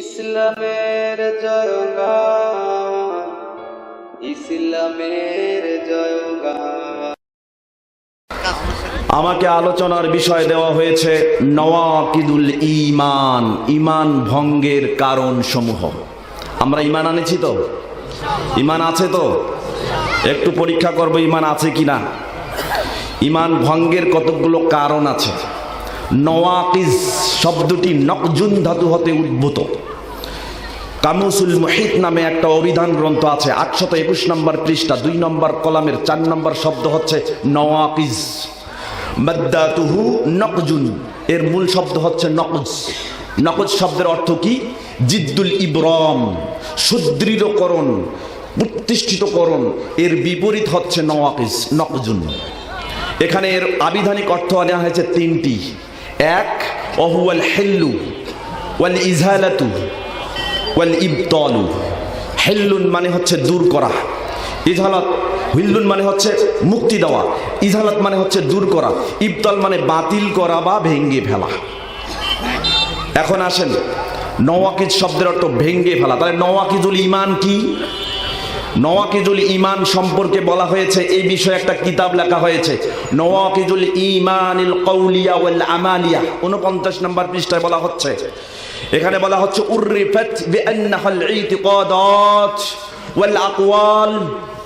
ইসলামের জয়গান, ইসলামের আমাকে আলোচনার বিষয় দেওয়া হয়েছে নওয়াকিদুল ইমান ইমান ভঙ্গের কারণ সমূহ আমরা ইমান আনেছি তো? ইমান আছে তো? একটু পরীক্ষা করব ইমান আছে কি না ইমান ভঙ্গের কতগুলো কারণ আছে। নওয়াকিজ শব্দটি নকজুন ধাতু হতে উদ্ভূত। কামুসুল মহিত নামে একটা অভিধান গ্রন্থ আছে, আটশত একুশ নম্বর পৃষ্ঠা, দুই নম্বর কলামের চার নম্বর শব্দ হচ্ছে নওয়াকিজ। মাদ্দাতুহু নকজুন, এর মূল শব্দ হচ্ছে নকজ। নকজ শব্দের অর্থ কি? জিদ্দুল ইব্রম, সুদৃঢ়করণ, প্রতিষ্ঠিতকরণ, এর বিপরীত হচ্ছে নওয়াকিজ, নকজুন। এখানে এর আবিধানিক অর্থ নেওয়া হয়েছে তিনটি। এক অহুয়াল হেল্লু ওয়াল ইজহালাতু ওয়াল ইবতলু হেল্লুন মানে হচ্ছে দূর করা। ইজহালাত হিল্লুন মানে হচ্ছে মুক্তি দেওয়া। ইজহালাত মানে হচ্ছে দূর করা। ইবতল মানে বাতিল করা বা ভেঙ্গে ফেলা। এখন আসেন নওয়াকিজ শব্দের অর্থ ভেঙ্গে ফেলা। তাহলে নওয়াকিজুল ইমান কি? নওয়াকিজুল ইমান সম্পর্কে বলা হয়েছে, এই বিষয়ে একটা কিতাব লেখা হয়েছে। নওয়াকিজুল ইমানিল কৌলিয়া ওয়াল আমালিয়া 49 নম্বর পৃষ্ঠায় বলা হচ্ছে। এখানে বলা হচ্ছে, উররিফাত বিআন্নাহাল ইতিকাদাত ওয়াল আকওয়াল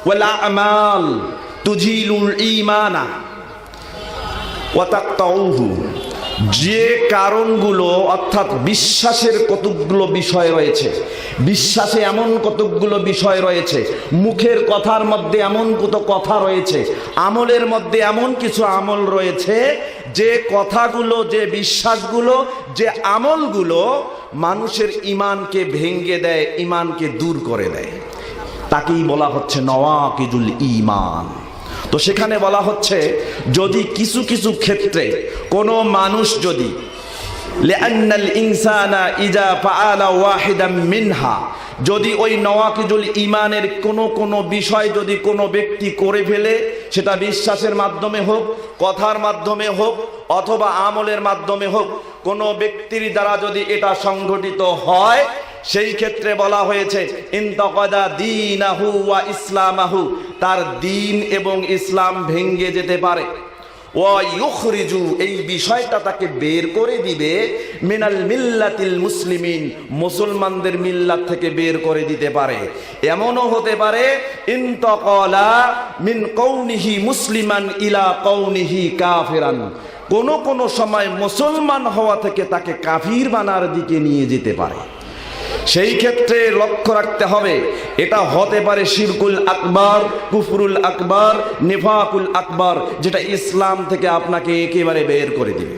ওয়াল আমাল তুজিলুল ইমানা ওয়া তাকতাউহু। যে কারণগুলো, অর্থাৎ বিশ্বাসের কতকগুলো বিষয় রয়েছে, বিশ্বাসে এমন কতকগুলো বিষয় রয়েছে, মুখের কথার মধ্যে এমন কত কথা রয়েছে, আমলের মধ্যে এমন কিছু আমল রয়েছে, যে কথাগুলো, যে বিশ্বাসগুলো, যে আমলগুলো মানুষের ইমানকে ভেঙ্গে দেয় ইমানকে দূর করে দেয়। তাকেই বলা হচ্ছে নওয়াকিজুল ইমান তো সেখানে বলা হচ্ছে, যদি কিছু কিছু ক্ষেত্রে কোনো মানুষ যদি মিনহা, যদি ওই নওয়াকিজুল ইমানের কোনো কোনো বিষয় যদি কোনো ব্যক্তি করে ফেলে, সেটা বিশ্বাসের মাধ্যমে হোক, কথার মাধ্যমে হোক, অথবা আমলের মাধ্যমে হোক, কোনো ব্যক্তির দ্বারা যদি এটা সংঘটিত হয় সেই ক্ষেত্রে বলা হয়েছে ইন্তকদা দিনাহু ওয়া ইসলামাহু তার দিন এবং ইসলাম ভেঙ্গে যেতে পারে। ওয়া ইউখরিজু এই বিষয়টা তাকে বের করে দিবে, মিনাল মিল্লাতিল মুসলিমিন মুসলমানদের মিল্লাত থেকে বের করে দিতে পারে। এমনও হতে পারে ইন্তকলা মিন কৌনিহি মুসলিমান ইলা কৌনিহি কাফিরান কোন কোন সময় মুসলমান হওয়া থেকে তাকে কাফির বানার দিকে নিয়ে যেতে পারে। সেই ক্ষেত্রে লক্ষ্য রাখতে হবে, এটা হতে পারে শিরকুল আকবর, কুফরুল আকবর, নিফাকুল আকবর, যেটা ইসলাম থেকে আপনাকে একেবারে বের করে দিবে।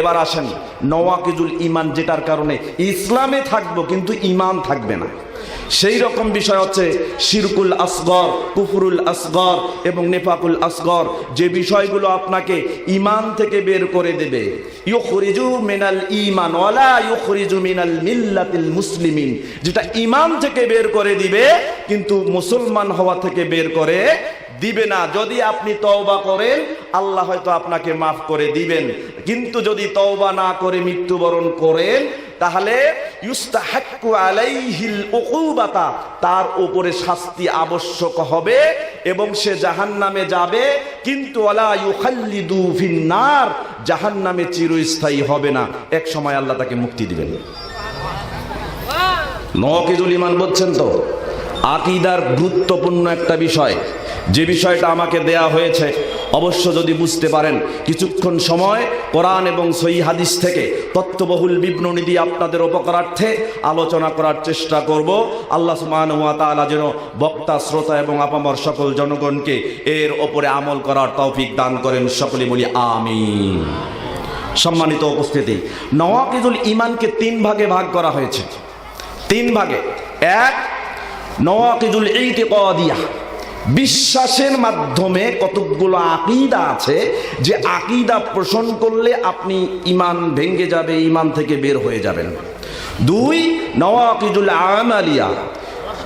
এবার আসেন, নওয়াকিজুল ইমান যেটার কারণে, ইসলামে থাকব কিন্তু ইমান থাকবে না। সেই রকম বিষয় হচ্ছে শিরকুল আসগর, কুফরুল আসগর এবং নেফাকুল আসগর। যে বিষয়গুলো আপনাকে ইমান থেকে বের করে দেবে। ইউখরিজু মিনাল ইমান ওয়ালা ইউখরিজু মিনাল মিল্লাতিল মুসলিমিন। যেটা ইমান থেকে বের করে দিবে, কিন্তু মুসলমান হওয়া থেকে বের করে দিবে না। যদি আপনি তওবা করেন, আল্লাহ হয়তো আপনাকে মাফ করে দিবেন। কিন্তু যদি তওবা না করে মৃত্যুবরণ করেন তাহলে তার উপরে শাস্তি আবশ্যক হবে এবং সে জাহান্নামে যাবে, কিন্তু ফিন্নার, জাহান্নামে চিরস্থায়ী হবে না। এক সময় আল্লাহ তাকে মুক্তি দিবেন। নকিজুল ইমান বলছেন তো? আকিদার গুরুত্বপূর্ণ একটা বিষয়। যে বিষয়টা আমাকে দেয়া হয়েছে অবশ্য যদি বুঝতে পারেন, কিছুক্ষণ সময় কোরআন এবং সই হাদিস থেকে তত্ত্ববহুল বিবরণী দিয়ে আপনাদের উপকারার্থে আলোচনা করার চেষ্টা করব। আল্লাহ সুমান তাআলা যেন বক্তা, শ্রোতা এবং আপামর সকল জনগণকে এর ওপরে আমল করার তৌফিক দান করেন সকলে বলি আমিন। সম্মানিত উপস্থিতি, নওয়াকিজুল ইমানকে তিন ভাগে ভাগ করা হয়েছে। তিন ভাগে। এক, নওয়াকিজুল ইতিকাদিয়া বিশ্বাসের মাধ্যমে কতকগুলো আকিদা আছে যে আকিদা পোষণ করলে আপনি ইমান ভেঙ্গে যাবে, ইমান থেকে বের হয়ে যাবেন। দুই, নওয়াকিজুল আমালিয়া।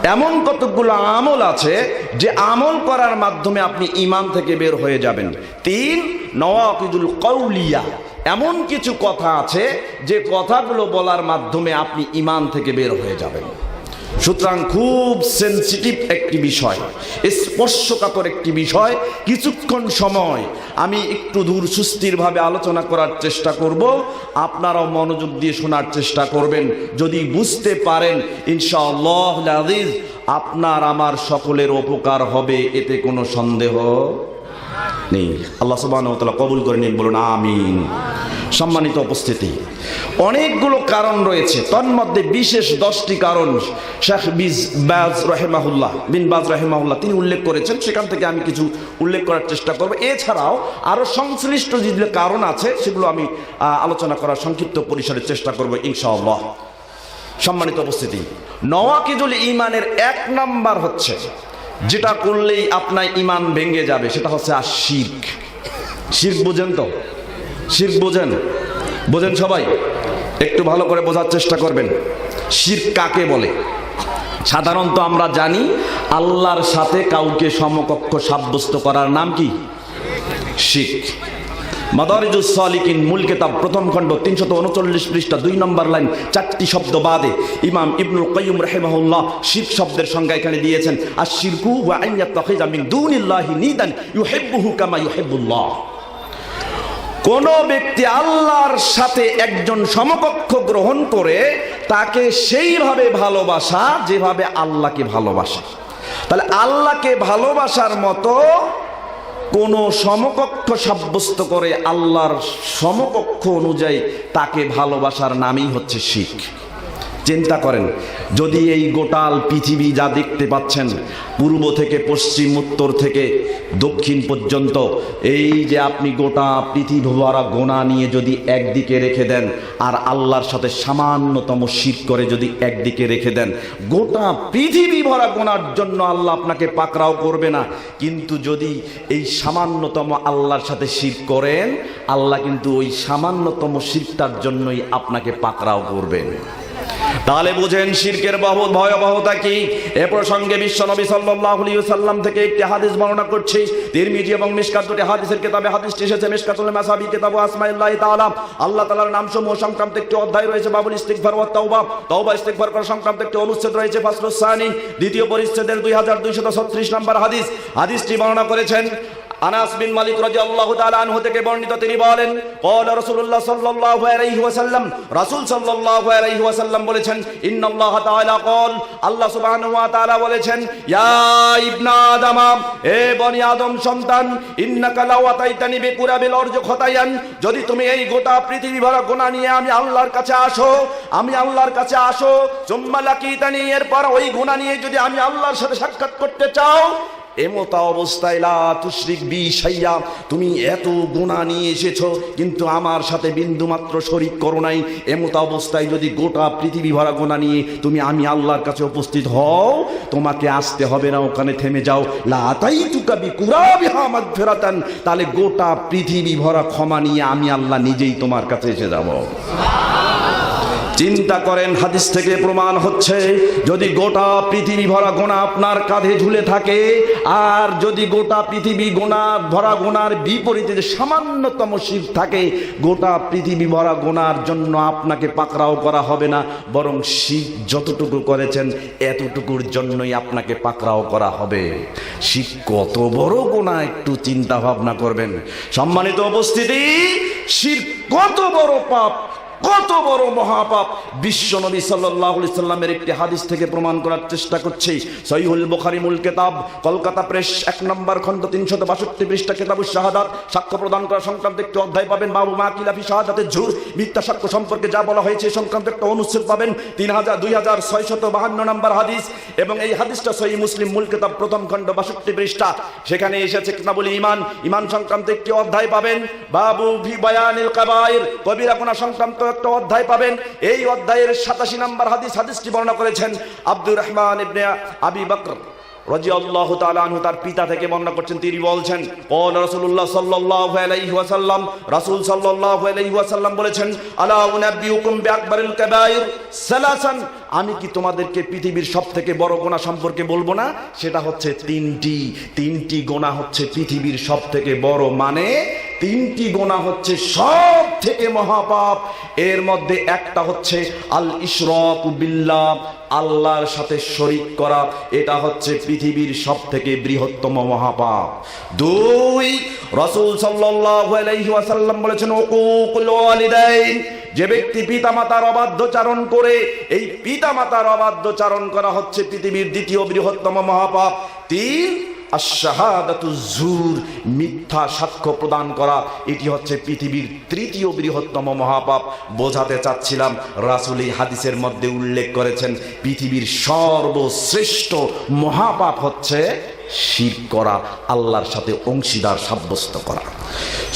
এমন কতকগুলো আমল আছে যে আমল করার মাধ্যমে আপনি ইমান থেকে বের হয়ে যাবেন। তিন নওয়াকিদুল কৌলিয়া এমন কিছু কথা আছে যে কথাগুলো বলার মাধ্যমে আপনি ইমান থেকে বের হয়ে যাবেন। সুতরাং খুব সেন্সিটিভ একটি বিষয়, স্পর্শকাতর একটি বিষয়, কিছুক্ষণ সময় আমি একটু দূর সুস্থিরভাবে আলোচনা করার চেষ্টা করব, আপনারাও মনোযোগ দিয়ে শোনার চেষ্টা করবেন। যদি বুঝতে পারেন, ইনশাআল্লাহ আপনার আমার সকলের উপকার হবে, এতে কোনো সন্দেহ নেই। আল্লাহ সুবহানাহু ওয়া তাআলা কবুল করে নিন, বলুন আমিন। সম্মানিত উপস্থিতি, অনেকগুলো কারণ রয়েছে। তন্মধ্যে বিশেষ দশটি কারণ শেখ বিজ বাজ রহেমাহুল্লাহ, বিন বাজ রহেমাহুল্লাহ, তিনি উল্লেখ করেছেন। সেখান থেকে আমি কিছু উল্লেখ করার চেষ্টা করব। এছাড়াও আরও সংশ্লিষ্ট যেগুলো কারণ আছে, সেগুলো আমি আলোচনা করার সংক্ষিপ্ত পরিসরে চেষ্টা করব ইনশাআল্লাহ। সম্মানিত উপস্থিতি নওয়াকিদুল ইমানের এক নাম্বার হচ্ছে যেটা করলেই আপনার ইমান ভেঙে যাবে, সেটা হচ্ছে আর শির্ক। শির্ক বোঝেন তো? শির্ক বোঝেন? বোঝেন সবাই? একটু ভালো করে বোঝার চেষ্টা করবেন। শির্ক কাকে বলে? সাধারণত আমরা জানি আল্লাহর সাথে কাউকে সমকক্ষ সাব্যস্ত করার নাম কি? শির্ক। মাদারিজুস সালিকিন, মূল কেতাব, প্রথম খণ্ড, তিনশত উনচল্লিশ পৃষ্ঠা, দুই নম্বর লাইন, চারটি শব্দ বাদে ইমাম ইবনুল কাইয়ুম রাহিমাহুল্লাহ শিরক শব্দের সংজ্ঞা এখানে দিয়েছেন আর শিরকু ওয়া আন ইয়াত্তাখিযা মিন দুনিল্লাহি নিদান ইউহিব্বুহু কামা ইউহিব্বুল্লাহ। কোন ব্যক্তি আল্লাহর সাথে একজন সমকক্ষ গ্রহণ করে, তাকে সেইভাবে ভালোবাসা যেভাবে আল্লাহকে ভালোবাসে। তাহলে আল্লাহকে ভালোবাসার মতো কোন সমকক্ষ সাব্যস্ত করে আল্লাহর সমকক্ষ অনুযায়ী তাকে ভালোবাসার নামই হচ্ছে শিখ চিন্তা করেন, যদি এই গোটাল পৃথিবী যা দেখতে পাচ্ছেন, পূর্ব থেকে পশ্চিম, উত্তর থেকে দক্ষিণ পর্যন্ত, এই যে আপনি গোটা পৃথিবী ভরা গোনা নিয়ে যদি একদিকে রেখে দেন, আর আল্লাহর সাথে সামান্যতম শীত করে যদি একদিকে রেখে দেন, গোটা পৃথিবী ভরা গোনার জন্য আল্লাহ আপনাকে পাকড়াও করবে না। কিন্তু যদি এই সামান্যতম আল্লাহর সাথে শীত করেন, আল্লাহ কিন্তু ওই সামান্যতম শীতটার জন্যই আপনাকে পাকড়াও করবেন। তাহলে বুঝেন শিরকের বহু ভয়াবহতা কি? এ প্রসঙ্গে বিশ্ব নবী সাল্লাম থেকে একটি হাদিস বর্ণনা করছি। তিরমিজি এবং মিশকাত দুটি হাদিসের কিতাবে হাদিসটি এসেছে, মিশকাতুল মাসাবি, কিতাবু আসমাইল্লাহি তাআলা। আল্লাহ তাআলার নাম সমূহ সংক্রান্ত একটি অধ্যায় রয়েছে, বাবুল ইস্তিগফার ওয়া তাওবা। তাওবা ইস্তিগফার করা সংক্রান্ত একটি অনুচ্ছেদ রয়েছে, ফাসলুস সানি। দ্বিতীয় পরিচ্ছেদের 2236 নম্বর হাদিস। হাদিসটি বর্ণনা করেছেন আনাস বিন মালিক রাদিয়াল্লাহু তাআলা আনহু থেকে বর্ণিত তিনি বলেন, ক্বালা রাসূলুল্লাহ সাল্লাল্লাহু আলাইহি ওয়াসাল্লাম। রাসূল সাল্লাল্লাহু আলাইহি ওয়াসাল্লাম বলেছেন, ইন্নাল্লাহ তাআলা ক্বাল। আল্লাহ সুবহানাহু ওয়া তাআলা বলেছেন, ইয়া ইবনা আদম, এ বনি আদম সন্তান, ইন্নাকা লাউ আতাইতানি বিকুরাবিল অর্জ খতায়ান। যদি তুমি এই গোটা পৃথিবী ভরা গুনাহ নিয়ে আমি আল্লাহর কাছে আসো, আমি আল্লাহর কাছে আসো সুম্মা লাকিতানি, এরপর ওই গুনাহ নিয়ে যদি আমি আল্লাহর সাথে সাক্ষাৎ করতে চাও এমতা অবস্থায় লা তুশরিক বি সাইয়া তুমি এত গুণা নিয়ে এসেছ, কিন্তু আমার সাথে বিন্দু মাত্র শরিক করো নাই। এমতা অবস্থায় যদি গোটা পৃথিবী ভরা গোনা নিয়ে তুমি আমি আল্লাহর কাছে উপস্থিত হও, তোমাকে আসতে হবে না, ওখানে থেমে যাও। লা তাই তুকাবি কুরাবিহা মাগফিরাতান, তাহলে গোটা পৃথিবী ভরা ক্ষমা নিয়ে আমি আল্লাহ নিজেই তোমার কাছে এসে যাব। চিন্তা করেন, হাদিস থেকে প্রমাণ হচ্ছে, যদি গোটা পৃথিবী ভরা গোনা আপনার কাঁধে ঝুলে থাকে, আর যদি গোটা পৃথিবী গোনা ভরা গোনার বিপরীতে সামান্যতম শীত থাকে, গোটা পৃথিবী ভরা গোনার জন্য আপনাকে পাকড়াও করা হবে না, বরং শীত যতটুকু করেছেন, এতটুকুর জন্যই আপনাকে পাকড়াও করা হবে। শীত কত বড় গোনা একটু চিন্তা ভাবনা করবেন। সম্মানিত উপস্থিতি শীত কত বড় পাপ কত বড় মহাপাপ। বিশ্ব নবী আলাইহি সাল্লামের একটি হাদিস থেকে প্রমাণ করার চেষ্টা করছি। সহিহুল বুখারী মূল কিতাব, কলকাতা প্রেস, এক নম্বর খণ্ড 362 পৃষ্ঠা কিতাবুশ শাহাদাত। সাক্ষ্য প্রদান করা সংক্রান্ত একটি অধ্যায় পাবেন। বাবু মাকিলাফি শাহাদাতের ঝুর। মিথ্যা সাক্ষ্য সম্পর্কে যা বলা হয়েছে সংক্রান্ত একটা অনুচ্ছেদ পাবেন। 3000 2652 নম্বর হাদিস। এবং এই হাদিসটা সহিহ মুসলিম মূল কিতাব, প্রথম খণ্ড 62 পৃষ্ঠা। সেখানে এসেছে কিতাবুল ঈমান। ঈমান সংক্রান্ত একটি অধ্যায় পাবেন। বাবু ভি বায়ানিল কাবাইর কবিরা গুনাহ সংক্রান্ত একটা অধ্যায় পাবেন। এই অধ্যায়ের সাতাশি নম্বর হাদিস, হাদিসটি বর্ণনা করেছেন আব্দুর রহমান ইবনে আবি তাআলা আনহু। তার পিতা থেকে বর্ণনা করছেন, তিনি বলছেন আলাইহি ওয়াসাল্লাম, রাসূল বলেছেন আমি কি তোমাদেরকে পৃথিবীর সব থেকে বড় গোনা সম্পর্কে বলব না? সেটা হচ্ছে তিনটি। তিনটি গোনা হচ্ছে পৃথিবীর সব থেকে বড় মানে তিনটি গোনা হচ্ছে সব থেকে মহাপাপ। এর মধ্যে একটা হচ্ছে আল ইশরাক বিল্লাহ, আল্লাহর সাথে শরিক করা। এটা হচ্ছে পৃথিবীর সব থেকে বৃহত্তম মহাপাপ। দুই, রসুল ওয়াসাল্লাম বলেছেন যে ব্যক্তি পিতামাতার অবাধ্যচারণ করে, এই পিতামাতার অবাধ্যচারণ করা হচ্ছে পৃথিবীর দ্বিতীয় বৃহত্তম মহাপাপ। তিন আশাহাদাতু জুর মিথ্যা সাক্ষ্য প্রদান করা। এটি হচ্ছে পৃথিবীর তৃতীয় বৃহত্তম মহাপাপ। বোঝাতে চাচ্ছিলাম, রাসূল হাদিসের মধ্যে উল্লেখ করেছেন, পৃথিবীর সর্বশ্রেষ্ঠ মহাপাপ হচ্ছে শির করা, আল্লাহর সাথে অংশীদার সাব্যস্ত করা।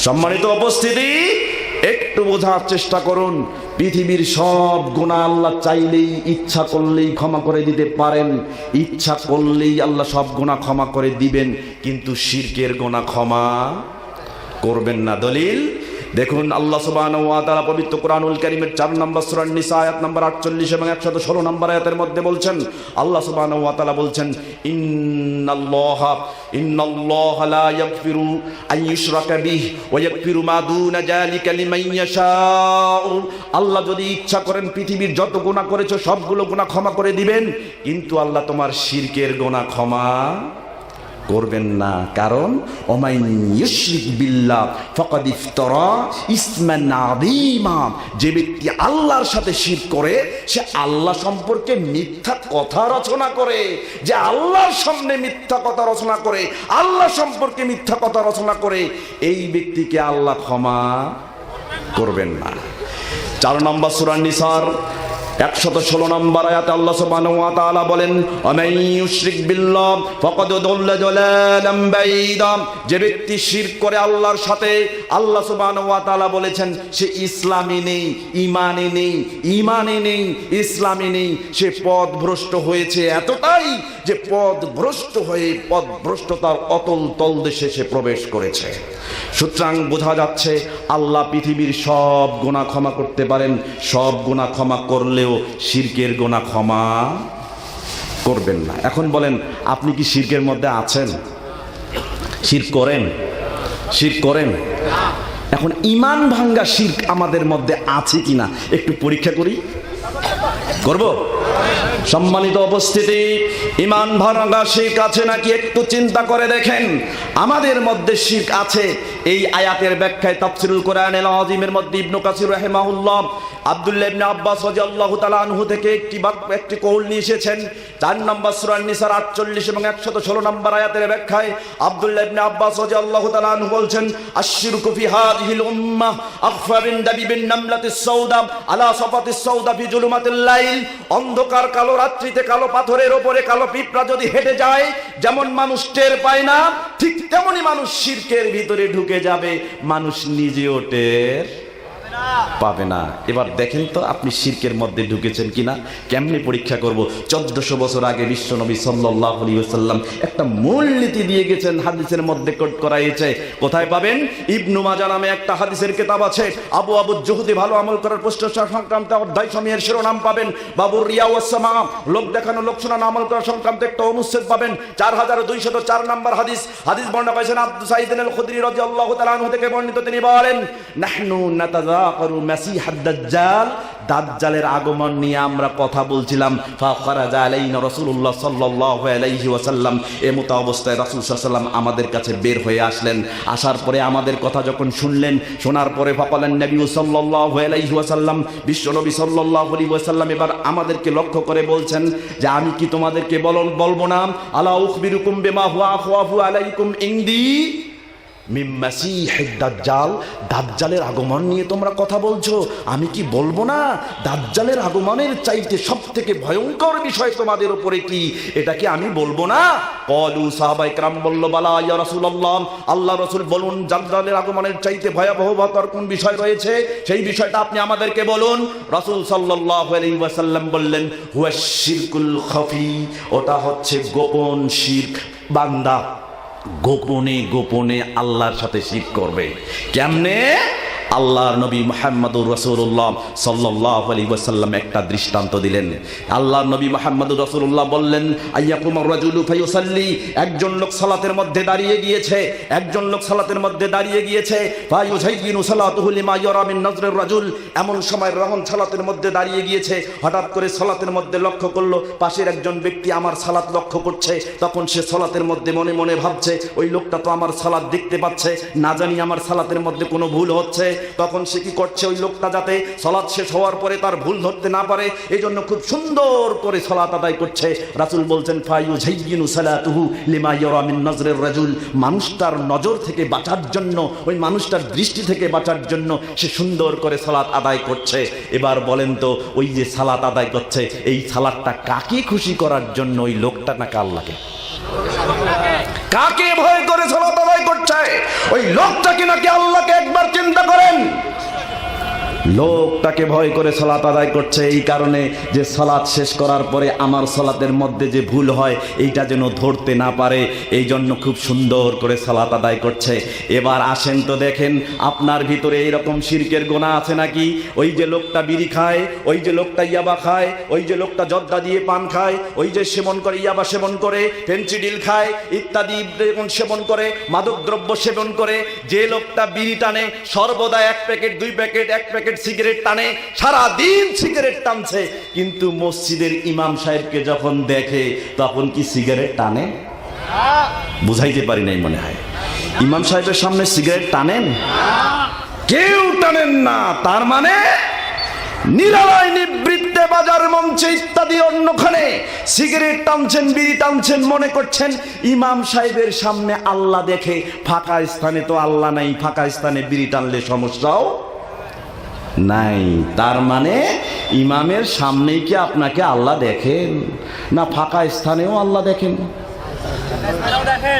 সম্মানিত উপস্থিতি একটু বোঝার চেষ্টা করুন, পৃথিবীর সব গুণা আল্লাহ চাইলেই, ইচ্ছা করলেই ক্ষমা করে দিতে পারেন। ইচ্ছা করলেই আল্লাহ সব গুণা ক্ষমা করে দিবেন, কিন্তু শিরকের গোনা ক্ষমা করবেন না। দলিল? দেখুন, আল্লাহ ওয়া তাআলা পবিত্র কোরআনুল কারীমের 4 নম্বর সূরা নিসা, আয়াত নম্বর 48 এবং 116 নম্বর আয়াতের মধ্যে বলছেন, আল্লাহ ওয়া তাআলা বলছেন, ইন্নাল্লাহা ইন্নাল্লাহা লা ইয়াগফিরু আন ইউশরাকা বিহি ওয়া ইয়াগফিরু মা দুনা যালিকা লিমান ইয়াশাউ। আল্লাহ যদি ইচ্ছা করেন পৃথিবীর যত গুনাহ করেছ, সবগুলো গুনাহ ক্ষমা করে দিবেন, কিন্তু আল্লাহ তোমার শিরকের গুনাহ ক্ষমা করবেন না। কারণ যে ব্যক্তি আল্লাহর সাথে শিরক করে, সে আল্লাহ সম্পর্কে মিথ্যা কথা রচনা করে। যে আল্লাহর সামনে মিথ্যা কথা রচনা করে, আল্লাহ সম্পর্কে মিথ্যা কথা রচনা করে, এই ব্যক্তিকে আল্লাহ ক্ষমা করবেন না। চার নম্বর সূরা নিসার একশত ষোলো নম্বর আয়াতে আল্লাহ সুবহানাহু ওয়া তাআলা বলেন আমান ইউশরিক বিল্লাহ, ফাকাদ দাল্লা দালালাম বাইদা। যে ব্যক্তি শিরক করে আল্লাহর সাথে, আল্লাহ সুবহানাহু ওয়া তাআলা বলেছেন, সে ইসলামে নেই, ঈমানে নেই ঈমানে নেই, ইসলামে নেই। সে পথ ভ্রষ্ট হয়েছে এতটাই যে পথ ভ্রষ্ট হয়ে পথ ভ্রষ্টতার অতল তলদেশে সে প্রবেশ করেছে। সুতরাং বোঝা যাচ্ছে আল্লাহ পৃথিবীর সব গোনা ক্ষমা করতে পারেন, সব গোনা ক্ষমা করলেও শিরকের গোনা ক্ষমা করবেন না। এখন বলেন, আপনি কি শিরকের মধ্যে আছেন? শির করেন শির করেন। এখন ইমান ভাঙ্গা শির্ক আমাদের মধ্যে আছে কিনা একটু পরীক্ষা করি। করব? সম্মানিত উপস্থিতি, ইমান ভাঙ্গা শির্ক আছে নাকি একটু চিন্তা করে দেখেন? আমাদের মধ্যে শির্ক আছে। এই আয়াতের ব্যাখ্যায় তাফসিরুল কোরআনের আযীমের মধ্যে ইবনু কাসির রাহিমাহুল্লাহ আব্দুল্লাহ ইবনে আব্বাস থেকে একটি একটি কৌল নিয়ে এসেছেন। চার নম্বর সূরা নিসার 48 এবং 116 নম্বর আয়াতের ব্যাখ্যায় আব্দুল্লাহ ইবনে আব্বাস রাদিয়াল্লাহু তাআলা বলছেন, আশশিরকু ফি হাযিহিল উম্মাহ আখফা বিন আলা সাফাতিস সাউদা ফি জুলুমাতিল কালো রাত্রিতে কালো পাথরের ওপরে কালো পিঁপড়া যদি হেঁটে যায়, যেমন মানুষ টের পায় না, ঠিক তেমনি মানুষ শিরকের ভিতরে ঢুকে যাবে। মানুষ নিজেও টের পাবে না। এবার দেখেন তো আপনি শিরকের মধ্যে ঢুকেছেন কিনা। কেমনি পরীক্ষা করব? চোদ্দশো বছর আগে বিশ্বনবী সাল্লাহ আলী সাল্লাম একটা মূলনীতি দিয়ে গেছেন, হাদিসের মধ্যে কোট করা হয়েছে কোথায় পাবেন? ইবনু মাজা নামে একটা হাদিসের কিতাব আছে। আবু আবু জহুদি ভালো আমল করার প্রশ্নসা সংক্রান্ত অধ্যায় সময়ের শিরোনাম পাবেন। বাবুর রিয়া ওয়াসমা লোক দেখানো, লোক শোনানো, আমল করা সংক্রান্ত একটা অনুচ্ছেদ পাবেন। চার হাজার দুইশত চার নম্বর হাদিস। হাদিস বর্ণনা পাইছেন আব্দু সাইদিন খুদরি রাদিয়াল্লাহু তাআলা থেকে বর্ণিত। তিনি বলেন, নাহনু দাজ্জালের আগমন নিয়ে আমরা কথা বলছিলাম। আলাইনা রাসূলুল্লাহ সাল্লাল্লাহু আলাইহি ওয়াসাল্লাম, এ মতো অবস্থায় রাসূল আমাদের কাছে বের হয়ে আসলেন। আসার পরে আমাদের কথা যখন শুনলেন, শোনার পরে ফাকালান নবী সাল্লাল্লাহু আলাইহি ওয়াসাল্লাম, বিশ্বনবী সাল্লাল্লাহু আলাইহি ওয়াসাল্লাম এবার আমাদেরকে লক্ষ্য করে বলছেন যে, আমি কি তোমাদেরকে বলন, বলব না? আলা উখবিরুকুম বিমা হুয়া আলাইকুম ইনদি? দাজ্জাল, দাজ্জালের আগমন নিয়ে তোমরা কথা বলছো, আমি কি বলব না? দাজ্জালের আগমনের চাইতে সব থেকে ভয়ঙ্কর বিষয় তোমাদের উপরে কি? এটা কি আমি বলব না? কলু সাহাবাই ক্রাম বলল, বালা ইয়া রাসূলুল্লাহ, আল্লাহ আল্লাহ রসুল বলুন, দাজ্জালের আগমনের চাইতে ভয়াবহ বাতর কোন বিষয় রয়েছে? সেই বিষয়টা আপনি আমাদেরকে বলুন। রাসূল সাল্লাল্লাহু আলাইহি ওয়াসাল্লাম বললেন হুয়া শিরকুল খফি, ওটা হচ্ছে গোপন শিরক, বান্দা। গোপনে গোপনে আল্লাহর সাথে শিখ করবে। কেমনে? আল্লাহর নবী মোহাম্মদুর রসুল্লাহ সাল্লাহ আলী ওয়াসাল্লাম একটা দৃষ্টান্ত দিলেন। আল্লাহর নবী মোহাম্মদুর রসুল্লাহ বললেন আইয়াকুমার রাজুলু ফাইউসাল্লি একজন লোক সালাতের মধ্যে দাঁড়িয়ে গিয়েছে, একজন লোক সালাতের মধ্যে দাঁড়িয়ে গিয়েছে রাজুল, এমন সময় রহন সালাতের মধ্যে দাঁড়িয়ে গিয়েছে, হঠাৎ করে সালাতের মধ্যে লক্ষ্য করল, পাশের একজন ব্যক্তি আমার সালাত লক্ষ্য করছে, তখন সে সালাতের মধ্যে মনে মনে ভাবছে, ওই লোকটা তো আমার সালাত দেখতে পাচ্ছে, না জানি আমার সালাতের মধ্যে কোনো ভুল হচ্ছে। তখন সে কি করছে ওই লোকটা যাতে সলাৎ শেষ হওয়ার পরে তার ভুল ধরতে না পারে? এই জন্য খুব সুন্দর করে সলাৎ আদায় করছে। রাসুল বলছেন ফাইউ ঝাইয়িনু সালাতুহু লিমা ইয়ারা মিন নজরের রাজুল। মানুষটার নজর থেকে বাঁচার জন্য, ওই মানুষটার দৃষ্টি থেকে বাঁচার জন্য সে সুন্দর করে সালাত আদায় করছে। এবার বলেন তো, ওই যে সালাত আদায় করছে, এই সালাদটা কাকে খুশি করার জন্য ওই লোকটা নাকি আল্লাহকে? কাকে ভয় করে সালাত আদায় করছে? ওই লোকটাকে নাকি আল্লাহকে একবার চিন্তা করেন। লোকটাকে ভয় করে সালাত আদায় করছে। এই কারণে যে সালাত শেষ করার পরে আমার সালাতের মধ্যে যে ভুল হয়, এইটা যেন ধরতে না পারে, এই জন্য খুব সুন্দর করে সালাত আদায় করছে। এবার আসেন তো দেখেন, আপনার ভিতরে এইরকম শিরকের গোনা আছে নাকি? ওই যে লোকটা বিড়ি খায়, ওই যে লোকটা ইয়াবা খায়, ওই যে লোকটা জর্দা দিয়ে পান খায়, ওই যে সেবন করে, ইয়াবা সেবন করে ফেন্সিডিল খায়, ইত্যাদি সেবন করে মাদক দ্রব্য সেবন করে, যে লোকটা বিড়ি টানে, সর্বদা এক প্যাকেট, দুই প্যাকেট, এক প্যাকেট সিগারেট টানে সারা দিন সিগারেট টানছে। কিন্তু মসজিদের ইমাম সাহেবকে যখন দেখে, তখন কি সিগারেট টানে? বুঝাইতে পারি নাই মনে হয়। ইমাম সাহেবের সামনে সিগারেট টানেন? কেউ টানেন না। তার মানে নিরালয় নিবৃত্তে বাজার মঞ্চে ইত্যাদি অন্যখানে সিগারেট টানছেন, বিড়ি টানছেন, মনে করছেন ইমাম সাহেবের সামনে আল্লাহ দেখে, ফাঁকা স্থানে তো আল্লাহ নাই, ফাঁকা স্থানে বিড়ি টানলে সমস্যাও নাই। তার মানে ইমামের সামনেই কি আপনাকে আল্লাহ দেখেন? না ফাঁকা স্থানেও আল্লাহ দেখেন?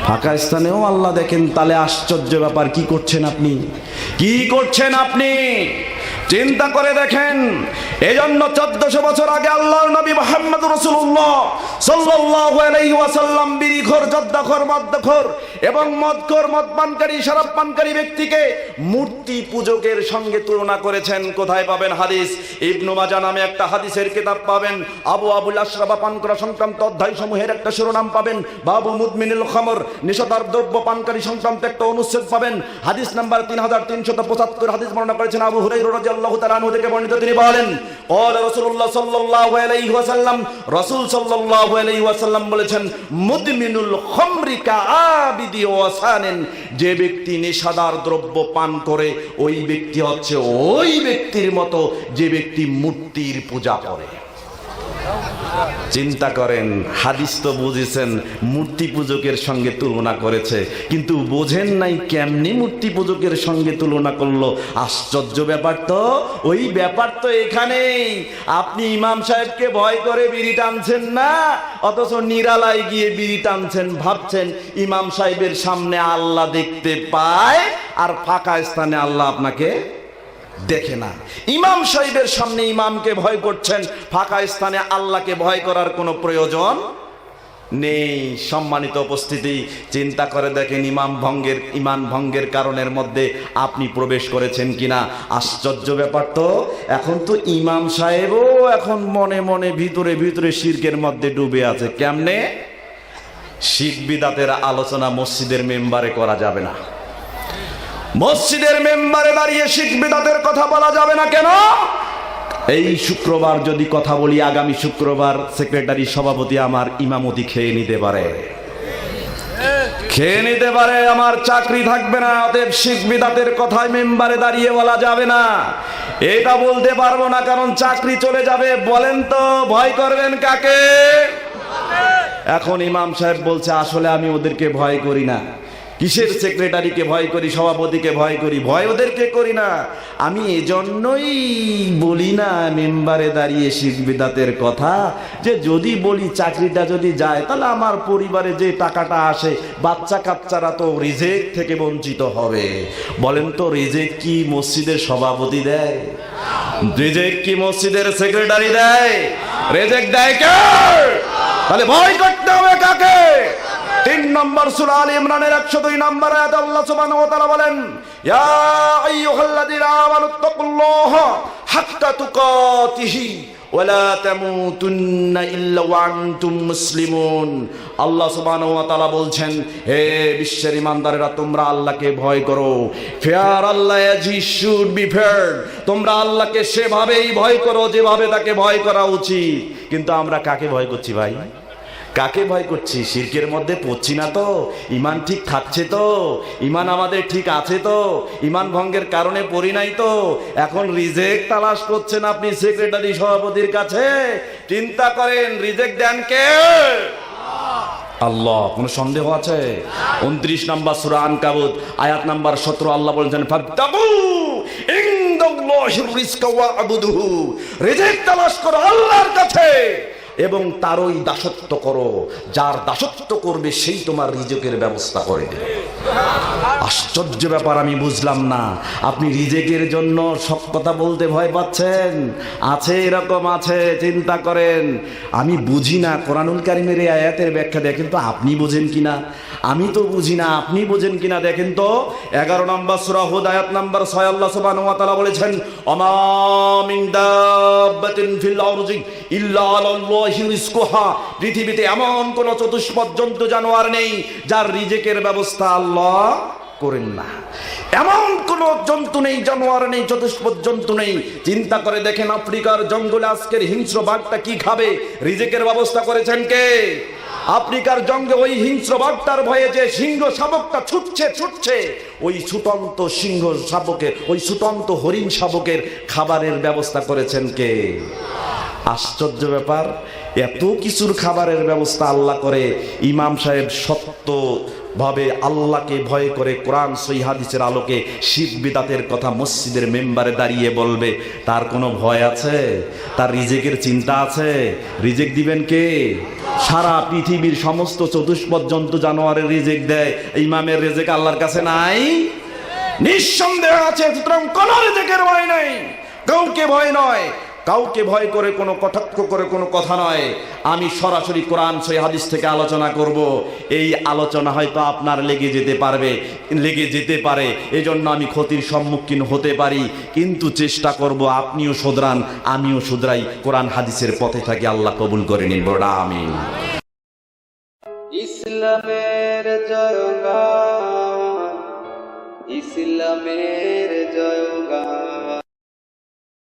ফাঁকা স্থানেও আল্লাহ দেখেন? তাহলে আশ্চর্য ব্যাপার, কি করছেন আপনি? কি করছেন আপনি? চিন্তা করে দেখেন। এজন্য চোদ্দশো বছর আগে আল্লাহ নবী মোহাম্মদ রসুল্লাহ সাল্লাল্লাহু আলাইহি ওয়াসাল্লাম বিড়িখোর এবং মদখোর মদপানকারী শরাব পানকারী ব্যক্তিকে মূর্তি পূজকের সঙ্গে তুলনা করেছেন। কোথায় পাবেন হাদিস? ইবনু মাজা নামে একটা হাদিসের কিতাব পাবেন। আবু আবুল আশরাবা পান করা সংক্রান্ত অধ্যায় সমূহের একটা শিরোনাম পাবেন। বাবু মুদমিনুল খমর, নিষেধার দ্রব্য পানকারী সংক্রান্ত একটা অনুচ্ছেদ পাবেন। হাদিস নাম্বার তিন হাজার তিনশত পঁচাত্তর হাদিস বর্ণনা করেছেন আবু হুরাই রাদিয়াল্লাহু তাআলা আনহু থেকে বর্ণিত তিনি বলেন قال রাসূলুল্লাহ সাল্লাল্লাহু আলাইহি ওয়াসাল্লাম রাসূল সাল্লাল্লাহু আলাইহি ওয়াসাল্লাম বলেছেন মুদমিনুল খমরি কাআবিদি ওয়াসানেন যে ব্যক্তি নেশাদার দ্রব্য পান করে ওই ব্যক্তি হচ্ছে ওই ব্যক্তির মতো যে ব্যক্তি মূর্তির পূজা করে চিন্তা করেন, হাদিস তো বুঝেছেন, মূর্তি পূজকের সঙ্গে তুলনা করেছে। কিন্তু বোঝেন নাই কেমনি মূর্তি পূজকের সঙ্গে তুলনা করল? আশ্চর্য ব্যাপার তো, ওই ব্যাপার তো এখানেই। আপনি ইমাম সাহেবকে ভয় করে বিড়ি টানছেন না? অথচ নিরালায় গিয়ে বিড়ি টানছেন, ভাবছেন ইমাম সাহেবের সামনে আল্লাহ দেখতে পায়, আর ফাঁকা স্থানে আল্লাহ আপনাকে দেখে না। ইমাম সাহেবের সামনে ইমামকে ভয় করছেন, ফাঁকা স্থানে আল্লাহকে ভয় করার কোনো প্রয়োজন নেই। সম্মানিত উপস্থিতি, চিন্তা করে দেখেন ইমাম ভঙ্গের, ইমান ভঙ্গের কারণের মধ্যে আপনি প্রবেশ করেছেন কিনা। আশ্চর্য ব্যাপার তো, এখন তো ইমাম সাহেবও এখন মনে মনে ভিতরে ভিতরে শির্কের মধ্যে ডুবে আছে। কেমনে? শিখ বিদাতের আলোচনা মসজিদের মেম্বারে করা যাবে না। মসজিদের মেম্বারে দাঁড়িয়ে শিখ বিদাতের কথা বলা যাবে না কেন? এই শুক্রবার যদি কথা বলি, আগামী শুক্রবার সেক্রেটারি সভাপতি আমার ইমামতি খেয়ে নিতে পারে। খেয়ে নিতে পারে, আমার চাকরি থাকবে না, অতএব শিখ বিদাতের কথায় মেম্বারে দাঁড়িয়ে বলা যাবে না। এটা বলতে পারব না, কারণ চাকরি চলে যাবে। বলেন তো, ভয় করবেন কাকে? এখন ইমাম সাহেব বলছে, আসলে আমি ওদেরকে ভয় করি না। কিসের সেক্রেটারিকে ভয় করি, সভাপতিকে ভয় করি? ভয় ওদেরকে করি না। আমি এজন্যই বলি না মেম্বারে দাঁড়িয়ে শিখ বিদাতের কথা, যে যদি বলি চাকরিটা যদি যায়, তাহলে আমার পরিবারে যে টাকাটা আসে, বাচ্চা কাচ্চারা তো রিজেক থেকে বঞ্চিত হবে। বলেন তো রিজেক কি মসজিদের সভাপতি দেয়? রিজেক কি মসজিদের সেক্রেটারি দেয়? রেজেক দেয় কে? তাহলে ভয় করতে হবে কাকে? তিন নম্বর সূরা আল ইমরানের 102 নম্বর আয়াত আল্লাহ সুবহানাহু ওয়া তাআলা বলেন বলছেন, হে বিশ্বের ইমানদারেরা, তোমরা আল্লাহকে ভয় করো। ফেয়ার আল্লাহ শুড বি তোমরা আল্লাহকে সেভাবেই ভয় করো, যেভাবে তাকে ভয় করা উচিত। কিন্তু আমরা কাকে ভয় করছি ভাই? কাকে ভয় করছি শিরকের মধ্যে পড়ছি না তো। ইমান ঠিক থাকছে তো। ইমান আমাদের ঠিক আছে তো। ইমান ভঙ্গের কারণে পড়ি নাই তো। এখন রিজেক্ট তালাশ করছেন আপনি সেক্রেটারি সভাপতির কাছে। চিন্তা করেন, রিজেক্ট দেন কে? আল্লাহ, কোনো সন্দেহ আছে? উনত্রিশ নাম্বার সুরা আনকাবুত, আয়াত নাম্বার সতেরো, আল্লাহ বলছেন ফাবতাবু ইনদাল্লাহির রিজকা ওয়াবুদুহু রিজিক তালাশ করো আল্লাহর কাছে। এবং তারই দাসত্ব করো। যার দাসত্ব করবে, সেই তোমার রিজকের ব্যবস্থা করে দেবে। আশ্চর্য ব্যাপার, আমি বুঝলাম না। আপনি রিজেকের জন্য সব কথা বলতে ভয় পাচ্ছেন? আছে এরকম, আছে, চিন্তা করেন। আমি বুঝি না কোরআনুল কারিমের এই আয়াতের ব্যাখ্যা দেখেন তো, আপনি বোঝেন কিনা? আমি তো বুঝি না, আপনি বোঝেন কিনা? দেখেন তো, এগারো নম্বর সুরা হুদ, আয়াত নম্বর ছয়, আল্লাহ তাআলা বলেছেন অমা মিন দাব্বাতিন ফিল আরজি ইল্লা আলাল্লাহি পৃথিবীতে এমন কোন চতুষ্পদ জন্তু জানোয়ার নেই, যার রিজেকের ব্যবস্থা আল্লাহ করেন না। এমন কোন জন্তু নেই, জানোয়ার নেই, চতুষ্পদ জন্তু নেই। চিন্তা করে দেখেন আফ্রিকার জঙ্গলে আজকের হিংস্র বাঘটা কি খাবে? রিজেকের ব্যবস্থা করেছেন কে? আফ্রিকার জঙ্গে ওই হিংস্র বাঘটার ভয়ে যে সিংহ শাবকটা ছুটছে ছুটছে, ওই ছুটন্ত সিংহ শাবকের ওই সুতন্ত হরিণ শাবকের খাবারের ব্যবস্থা করেছেন কে? আশ্চর্য ব্যাপার এত কিছুর খাবারের ব্যবস্থা আল্লাহ করে। ইমাম সাহেব সত্য ভাবে আল্লাহকে ভয় করে কোরআন সই হাদিসের আলোকে শিব বিদাতের কথা মসজিদের মেম্বারে দাঁড়িয়ে বলবে, তার কোনো ভয় আছে? তার রিজেকের চিন্তা আছে? রিজেক দিবেন কে? সারা পৃথিবীর সমস্ত চতুষ্পদ জন্তু জানোয়ারের রিজেক দেয়। ইমামের রেজেক আল্লাহর কাছে নাই? নিঃসন্দেহ আছে, সুতরাং কোন রিজেকের ভয় নাই। কাউকে ভয় নয়। কাউকে ভয় করে, কোনো কটাক্ষ করে, কোনো কথা নয়। আমি সরাসরি কোরআন সই হাদিস থেকে আলোচনা করব। এই আলোচনা হয়তো আপনার লেগে যেতে পারবে, লেগে যেতে পারে। এজন্য আমি ক্ষতির সম্মুখীন হতে পারি, কিন্তু চেষ্টা করব আপনিও শুধরান, আমিও শুধরাই, কোরআন, হাদিসের পথে থাকি, আল্লাহ কবুল করে নিন বড়া আমি ইসলামের ইসলামের